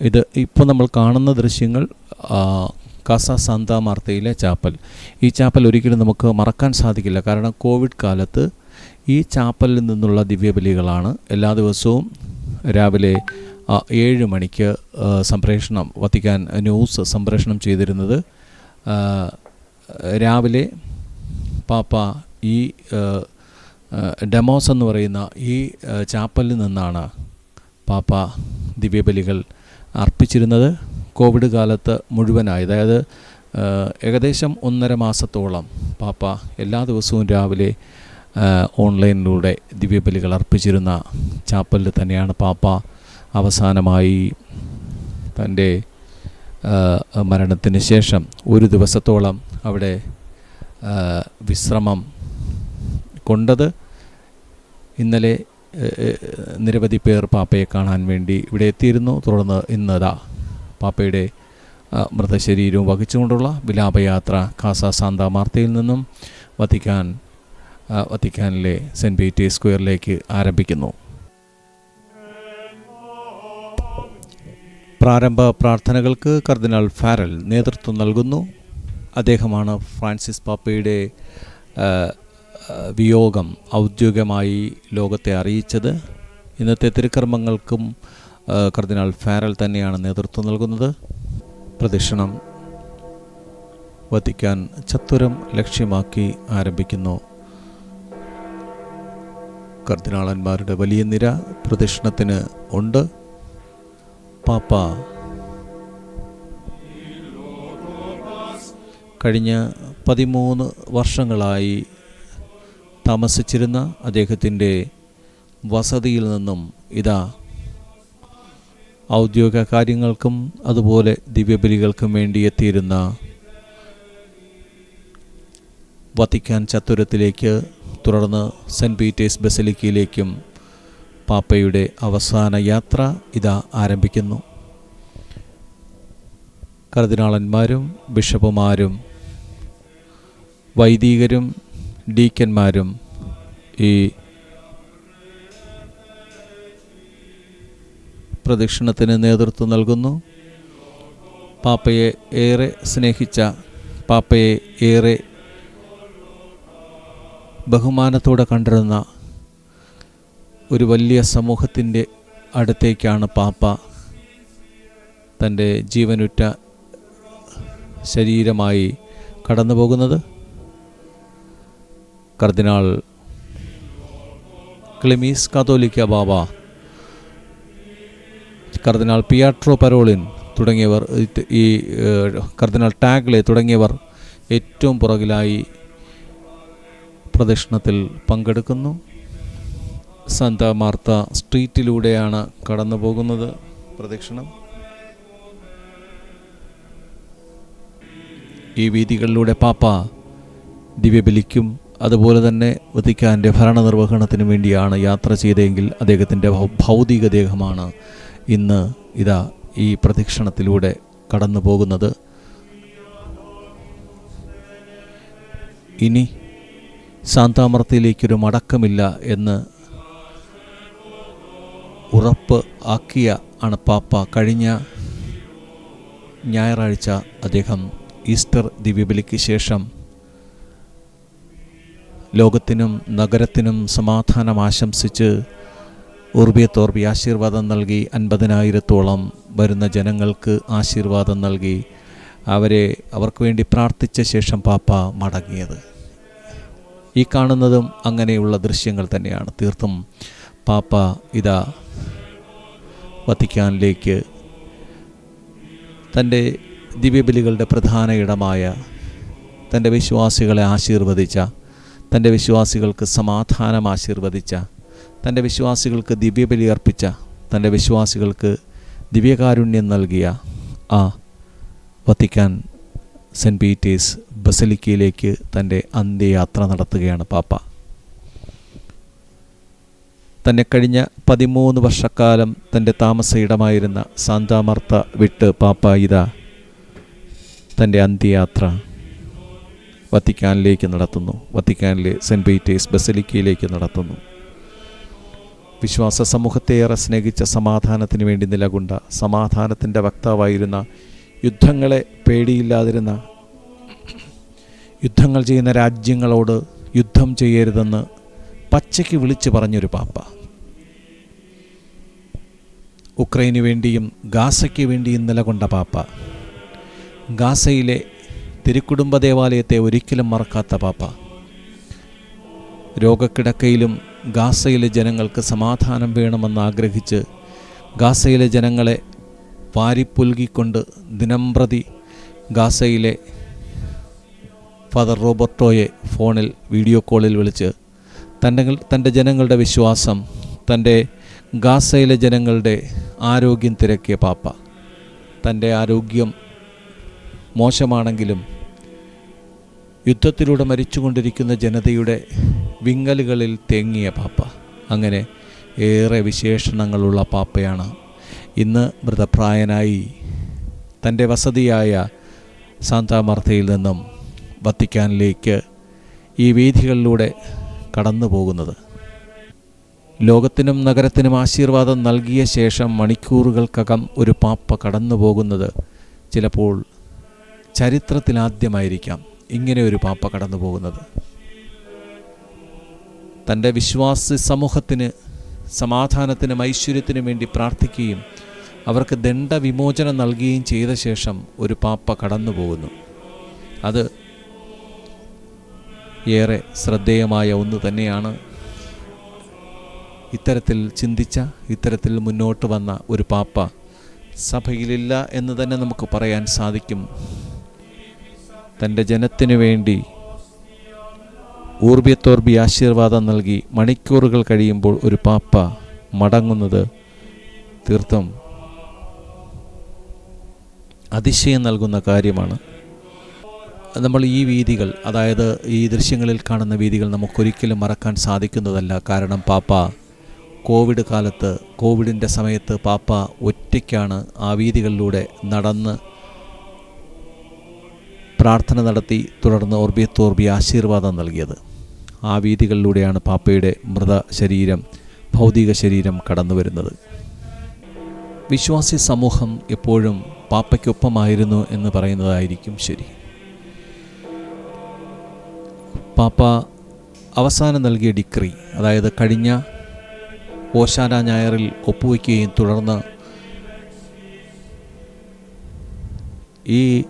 ഇത് ഇപ്പോൾ നമ്മൾ കാണുന്ന ദൃശ്യങ്ങൾ കാസ സാന്ത മാർത്തയിലെ ചാപ്പൽ. ഈ ചാപ്പൽ ഒരിക്കലും നമുക്ക് മറക്കാൻ സാധിക്കില്ല. കാരണം കോവിഡ് കാലത്ത് ഈ ചാപ്പലിൽ നിന്നുള്ള ദിവ്യബലികളാണ് എല്ലാ ദിവസവും രാവിലെ ഏഴ് മണിക്ക് സംപ്രേഷണം വത്തിക്കാൻ ന്യൂസ് സംപ്രേഷണം ചെയ്തിരുന്നത് രാവിലെ പാപ്പ ഈ ഡെമോസ് എന്ന് പറയുന്ന ഈ ചാപ്പലിൽ നിന്നാണ് പാപ്പ ദിവ്യബലികൾ അർപ്പിച്ചിരുന്നത് കോവിഡ് കാലത്ത് മുഴുവനായി. അതായത് ഏകദേശം ഒന്നര മാസത്തോളം പാപ്പ എല്ലാ ദിവസവും രാവിലെ ഓൺലൈനിലൂടെ ദിവ്യബലികൾ അർപ്പിച്ചിരുന്ന ചാപ്പലിൽ തന്നെയാണ് പാപ്പ അവസാനമായി തന്റെ മരണത്തിന് ശേഷം ഒരു ദിവസത്തോളം അവിടെ വിശ്രമം കൊണ്ടത്. ഇന്നലെ നിരവധി പേർ പാപ്പയെ കാണാൻ വേണ്ടി ഇവിടെ എത്തിയിരുന്നു. തുടർന്ന് ഇന്നതാ പാപ്പയുടെ മൃതശരീരവും വഹിച്ചുകൊണ്ടുള്ള വിലാപയാത്ര കാസ സാന്ത മാർത്തയിൽ നിന്നും വത്തിക്കാൻ വത്തിക്കാനിലെ സെന്റ് പീറ്റേഴ്സ് സ്ക്വയറിലേക്ക് ആരംഭിക്കുന്നു. പ്രാരംഭ പ്രാർത്ഥനകൾക്ക് കർദിനാൾ ഫാരൽ നേതൃത്വം നൽകുന്നു. അദ്ദേഹമാണ് ഫ്രാൻസിസ് പാപ്പയുടെ വിയോഗം ഔദ്യോഗികമായി ലോകത്തെ അറിയിച്ചത്. ഇന്നത്തെ തിരുക്കർമ്മങ്ങൾക്കും കർദിനാൾ ഫാരൽ തന്നെയാണ് നേതൃത്വം നൽകുന്നത്. പ്രദക്ഷിണം വത്തിക്കാൻ ചത്തുരം ലക്ഷ്യമാക്കി ആരംഭിക്കുന്നു. കർദിനാളന്മാരുടെ വലിയ നിര പ്രദക്ഷിണത്തിന് ഉണ്ട്. പാപ്പ കഴിഞ്ഞ പതിമൂന്ന് വർഷങ്ങളായി താമസിച്ചിരുന്ന അദ്ദേഹത്തിന്റെ വസതിയിൽ നിന്നും ഇതാ ഔദ്യോഗിക കാര്യങ്ങൾക്കും അതുപോലെ ദിവ്യബലികൾക്കും വേണ്ടി എത്തിയിരുന്ന വത്തിക്കാൻ ചത്തുരത്തിലേക്ക് തുടർന്ന് സെന്റ് പീറ്റേഴ്സ് ബസലിക്കയിലേക്കും പാപ്പയുടെ അവസാന യാത്ര ഇതാ ആരംഭിക്കുന്നു. കർദിനാളന്മാരും ബിഷപ്പുമാരും വൈദികരും ഡീക്കന്മാരും ഈ പ്രദക്ഷിണത്തിന് നേതൃത്വം നൽകുന്നു. പാപ്പയെ ഏറെ സ്നേഹിച്ച പാപ്പയെ ഏറെ ബഹുമാനത്തോടെ കണ്ടിരുന്ന ഒരു വലിയ സമൂഹത്തിന്റെ അടുത്തേക്കാണ് പാപ്പ. തന്റെ ജീവനുറ്റ ശരീരമായി കടന്നു പോകുന്നത് cardinal Cleemis Catholica Bava. Cardinal Pietro Parolin തുടങ്ങിയവർ ഈ കർദിനാൾ ടാഗ്ലെ തുടങ്ങിയവർ ഏറ്റവും പുറകിലായി പ്രദക്ഷിണത്തിൽ പങ്കെടുക്കുന്നു. സന്ത മാർത്ത സ്ട്രീറ്റിലൂടെയാണ് കടന്നു പോകുന്നത് പ്രദക്ഷിണം. ഈ വീതികളിലൂടെ പാപ്പ ദിവ്യബലിക്കും അതുപോലെ തന്നെ വത്തിക്കാന്റെ ഭരണനിർവഹണത്തിന് വേണ്ടിയാണ് യാത്ര ചെയ്തതെങ്കിൽ അദ്ദേഹത്തിന്റെ ഭൗതിക ദേഹമാണ് ഇന്ന് ഇതാ ഈ പ്രദക്ഷിണത്തിലൂടെ കടന്നു പോകുന്നത്. ഇനി സാന്താമർത്തിയിലേക്കൊരു മടക്കമില്ല എന്ന് ഉറപ്പ് ആക്കിയ ആണ് പാപ്പ. കഴിഞ്ഞ ഞായറാഴ്ച അദ്ദേഹം ഈസ്റ്റർ ദിവ്യബലിക്ക് ശേഷം ലോകത്തിനും നഗരത്തിനും സമാധാനം ആശംസിച്ച് ഉർബിയത്തോർബി ആശീർവാദം നൽകി അൻപതിനായിരത്തോളം വരുന്ന ജനങ്ങൾക്ക് ആശീർവാദം നൽകി അവരെ അവർക്ക് വേണ്ടി പ്രാർത്ഥിച്ച ശേഷം പാപ്പ മടങ്ങിയത്. ഈ കാണുന്നതും അങ്ങനെയുള്ള ദൃശ്യങ്ങൾ തന്നെയാണ്. തീർത്തും പാപ്പ ഇതാ വത്തിക്കാനിലേക്ക് തന്റെ ദിവ്യബലികളുടെ പ്രധാന ഇടമായ തന്റെ വിശ്വാസികളെ ആശീർവദിച്ച തന്റെ വിശ്വാസികൾക്ക് സമാധാനം ആശീർവദിച്ച തന്റെ വിശ്വാസികൾക്ക് ദിവ്യബലി അർപ്പിച്ച തന്റെ വിശ്വാസികൾക്ക് ദിവ്യകാരുണ്യം നൽകിയ ആ വത്തിക്കാൻ സെന്റ് പീറ്റേഴ്സ് ബസലിക്കയിലേക്ക് തന്റെ അന്ത്യയാത്ര നടത്തുകയാണ് പാപ്പ. തന്നെ കഴിഞ്ഞ പതിമൂന്ന് വർഷക്കാലം തന്റെ താമസയിടമായിരുന്ന സാന്താമർത്ത വിട്ട് പാപ്പ ഇതാ തന്റെ അന്ത്യയാത്ര. വത്തിക്കാനിലേക്ക് നടത്തുന്നു. വത്തിക്കാനിലെ സെന്റ് പീറ്റേഴ്സ് ബസലിക്കയിലേക്ക് നടത്തുന്നു. വിശ്വാസ സമൂഹത്തെ ഏറെ സ്നേഹിച്ച സമാധാനത്തിന് വേണ്ടി നിലകൊണ്ട സമാധാനത്തിന്റെ വക്താവായിരുന്ന യുദ്ധങ്ങളെ പേടിയില്ലാതിരുന്ന യുദ്ധങ്ങൾ ചെയ്യുന്ന രാജ്യങ്ങളോട് യുദ്ധം ചെയ്യരുതെന്ന് പച്ചയ്ക്ക് വിളിച്ചു പറഞ്ഞൊരു പാപ്പ. ഉക്രൈന് വേണ്ടിയും ഗാസയ്ക്ക് വേണ്ടിയും നിലകൊണ്ട പാപ്പ. ഗാസയിലെ തിരുക്കുടുംബ ദേവാലയത്തെ ഒരിക്കലും മറക്കാത്ത പാപ്പ. രോഗക്കിടക്കയിലും ഗാസയിലെ ജനങ്ങൾക്ക് സമാധാനം വേണമെന്ന് ആഗ്രഹിച്ച് ഗാസയിലെ ജനങ്ങളെ വാരിപ്പുൽകിക്കൊണ്ട് ദിനംപ്രതി ഗാസയിലെ ഫാദർ റോബർട്ടോയെ ഫോണിൽ വീഡിയോ കോളിൽ വിളിച്ച് തന്റെ തന്റെ ജനങ്ങളുടെ വിശ്വാസം തന്റെ ഗാസയിലെ ജനങ്ങളുടെ ആരോഗ്യം തിരക്കിയ പാപ്പ. തന്റെ ആരോഗ്യം മോശമാണെങ്കിലും യുദ്ധത്തിലൂടെ മരിച്ചുകൊണ്ടിരിക്കുന്ന ജനതയുടെ വിങ്ങലുകളിൽ തേങ്ങിയ പാപ്പ. അങ്ങനെ ഏറെ വിശേഷണങ്ങളുള്ള പാപ്പയാണ്. ഇന്ന് മൃതപ്രായനായി തന്റെ വസതിയായ സാന്താമർത്തയിൽ നിന്നും വത്തിക്കാനിലേക്ക് ഈ വീഥികളിലൂടെ കടന്നു പോകുന്നത് ലോകത്തിനും നഗരത്തിനും ആശീർവാദം നൽകിയ ശേഷം മണിക്കൂറുകൾക്കകം ഒരു പാപ്പ കടന്നു പോകുന്നത് ചിലപ്പോൾ ചരിത്രത്തിലാദ്യമായിരിക്കാം. ഇങ്ങനെ ഒരു പാപ്പ കടന്നു പോകുന്നത്. തന്റെ വിശ്വാസി സമൂഹത്തിന് സമാധാനത്തിനും ഐശ്വര്യത്തിനും വേണ്ടി പ്രാർത്ഥിക്കുകയും അവർക്ക് ദണ്ഡവിമോചനം നൽകുകയും ചെയ്ത ശേഷം ഒരു പാപ്പ കടന്നു പോകുന്നു. അത് ഏറെ ശ്രദ്ധേയമായ ഒന്ന് തന്നെയാണ്. ഇത്തരത്തിൽ ചിന്തിച്ച ഇത്തരത്തിൽ മുന്നോട്ട് വന്ന ഒരു പാപ്പ സഭയിലില്ല എന്ന് തന്നെ നമുക്ക് പറയാൻ സാധിക്കും. തന്റെ ജനത്തിനു വേണ്ടി ഊർബിയത്തോർബി ആശീർവാദം നൽകി മണിക്കൂറുകൾ കഴിയുമ്പോൾ ഒരു പാപ്പ മടങ്ങുന്നത് തീർത്തും അതിശയം നൽകുന്ന കാര്യമാണ്. നമ്മൾ ഈ വീതികൾ അതായത് ഈ ദൃശ്യങ്ങളിൽ കാണുന്ന വീതികൾ നമുക്കൊരിക്കലും മറക്കാൻ സാധിക്കുന്നതല്ല. കാരണം പാപ്പ കോവിഡ് കാലത്ത് കോവിഡിന്റെ സമയത്ത് പാപ്പ ഒറ്റയ്ക്കാണ് ആ വീതികളിലൂടെ നടന്ന് പ്രാർത്ഥന നടത്തി തുടർന്ന് ഓർബിയത്തോർബി ആശീർവാദം നൽകിയത്. ആ വീതികളിലൂടെയാണ് പാപ്പയുടെ മൃത ശരീരം ഭൗതിക ശരീരം കടന്നു വരുന്നത് വിശ്വാസി സമൂഹം എപ്പോഴും പാപ്പയ്ക്കൊപ്പമായിരുന്നു എന്ന് പറയുന്നതായിരിക്കും ശരി. പാപ്പ അവസാനം നൽകിയ ഡിക്രി അതായത് കഴിഞ്ഞ ഓശാന ഞായറിൽ ഒപ്പുവയ്ക്കുകയും തുടർന്ന് ഈ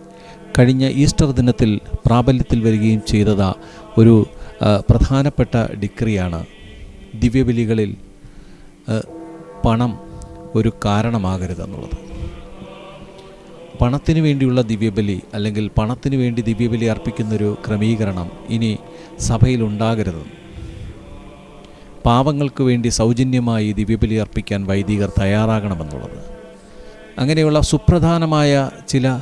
കഴിഞ്ഞ ഈസ്റ്റർ ദിനത്തിൽ പ്രാബല്യത്തിൽ വരികയും ചെയ്തത് ഒരു പ്രധാനപ്പെട്ട ഡിക്രിയാണ്. ദിവ്യബലികളിൽ പണം ഒരു കാരണമാകരുതെന്നുള്ളത് പണത്തിന് വേണ്ടിയുള്ള ദിവ്യബലി അല്ലെങ്കിൽ പണത്തിന് വേണ്ടി ദിവ്യബലി അർപ്പിക്കുന്നൊരു ക്രമീകരണം ഇനി സഭയിലുണ്ടാകരുത് പാവങ്ങൾക്ക് വേണ്ടി സൗജന്യമായി ദിവ്യബലി അർപ്പിക്കാൻ വൈദികർ തയ്യാറാകണമെന്നുള്ളത്. അങ്ങനെയുള്ള സുപ്രധാനമായ ചില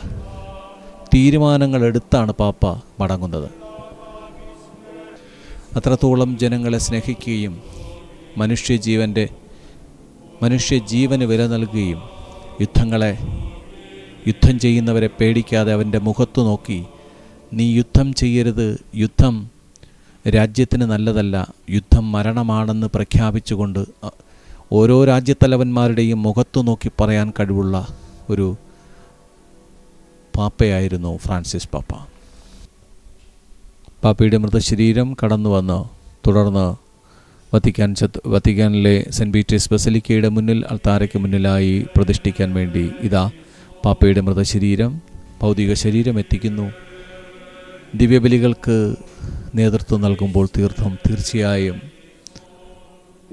തീരുമാനങ്ങൾ എടുത്താണ് പാപ്പ മടങ്ങുന്നത്. അത്രത്തോളം ജനങ്ങളെ സ്നേഹിക്കുകയും മനുഷ്യജീവന്റെ മനുഷ്യജീവന് വില നൽകുകയും യുദ്ധങ്ങളെ യുദ്ധം ചെയ്യുന്നവരെ പേടിക്കാതെ അവന്റെ മുഖത്തു നോക്കി നീ യുദ്ധം ചെയ്യരുത്. യുദ്ധം രാജ്യത്തിന് നല്ലതല്ല. യുദ്ധം മരണമാണെന്ന് പ്രഖ്യാപിച്ചുകൊണ്ട് ഓരോ രാജ്യത്തലവന്മാരുടെയും മുഖത്തു നോക്കി പറയാൻ കഴിവുള്ള ഒരു പാപ്പയായിരുന്നു ഫ്രാൻസിസ് പാപ്പ. പാപ്പയുടെ മൃതശരീരം കടന്നു വന്ന് തുടർന്ന് വത്തിക്കാൻ വത്തിക്കാനിലെ സെന്റ് പീറ്റേഴ്സ് ബസലിക്കയുടെ മുന്നിൽ അൾത്താരയ്ക്ക് മുന്നിലായി പ്രതിഷ്ഠിക്കാൻ വേണ്ടി ഇതാ പാപ്പയുടെ മൃതശരീരം. ഭൗതിക ശരീരം എത്തിക്കുന്നു. ദിവ്യബലികൾക്ക് നേതൃത്വം നൽകുമ്പോൾ തീർത്ഥം തീർച്ചയായും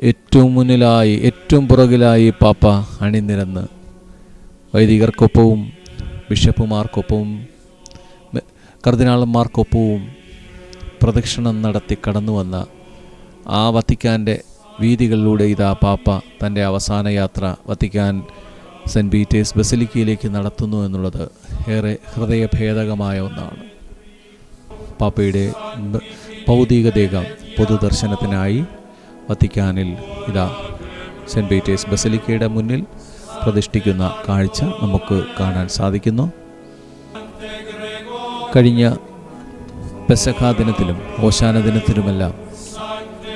ഏറ്റവും മുന്നിലായി ഏറ്റവും പുറകിലായി പാപ്പ അണിനിരന്ന് വൈദികർക്കൊപ്പവും ബിഷപ്പുമാർക്കൊപ്പവും കർദിനാളന്മാർക്കൊപ്പവും പ്രദക്ഷിണം നടത്തി കടന്നു വന്ന ആ വത്തിക്കാന്റെ വീതികളിലൂടെ ഇതാ പാപ്പ തന്റെ അവസാന യാത്ര വത്തിക്കാൻ സെന്റ് പീറ്റേഴ്സ് ബസിലിക്കയിലേക്ക് നടത്തുന്നു എന്നുള്ളത് ഏറെ ഹൃദയഭേദകമായ ഒന്നാണ്. പാപ്പയുടെ ഭൗതിക ദേഹം പൊതുദർശനത്തിനായി വത്തിക്കാനിൽ ഇതാ സെന്റ് പീറ്റേഴ്സ് ബസലിക്കയുടെ മുന്നിൽ പ്രതിഷ്ഠിക്കുന്ന കാഴ്ച നമുക്ക് കാണാൻ സാധിക്കുന്നു. കഴിഞ്ഞ പെസഖാ ദിനത്തിലും ഓശാന ദിനത്തിലുമെല്ലാം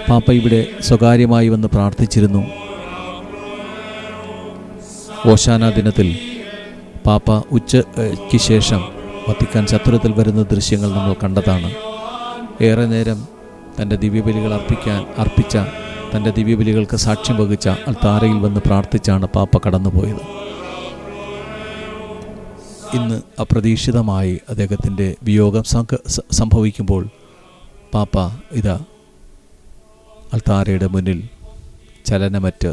പാപ്പ ഇവിടെ സ്വകാര്യമായി വന്ന് പ്രാർത്ഥിച്ചിരുന്നു. ഓശാന ദിനത്തിൽ പാപ്പ ഉച്ചയ്ക്ക് ശേഷം വത്തിക്കാൻ ചത്തുരത്തിൽ വരുന്ന ദൃശ്യങ്ങൾ നമ്മൾ കണ്ടതാണ്. ഏറെ നേരം തന്റെ ദിവ്യബലികൾ അർപ്പിക്കാൻ അർപ്പിച്ച തന്റെ ദിവ്യബലികൾക്ക് സാക്ഷ്യം വഹിച്ച അൾത്താരയിൽ വന്ന് പ്രാർത്ഥിച്ചാണ് പാപ്പ കടന്നുപോയത്. ഇന്ന് അപ്രതീക്ഷിതമായി അദ്ദേഹത്തിന്റെ വിയോഗം സംഭവിക്കുമ്പോൾ പാപ്പ ഇതാ അൾത്താരയുടെ മുന്നിൽ ചലനമറ്റ്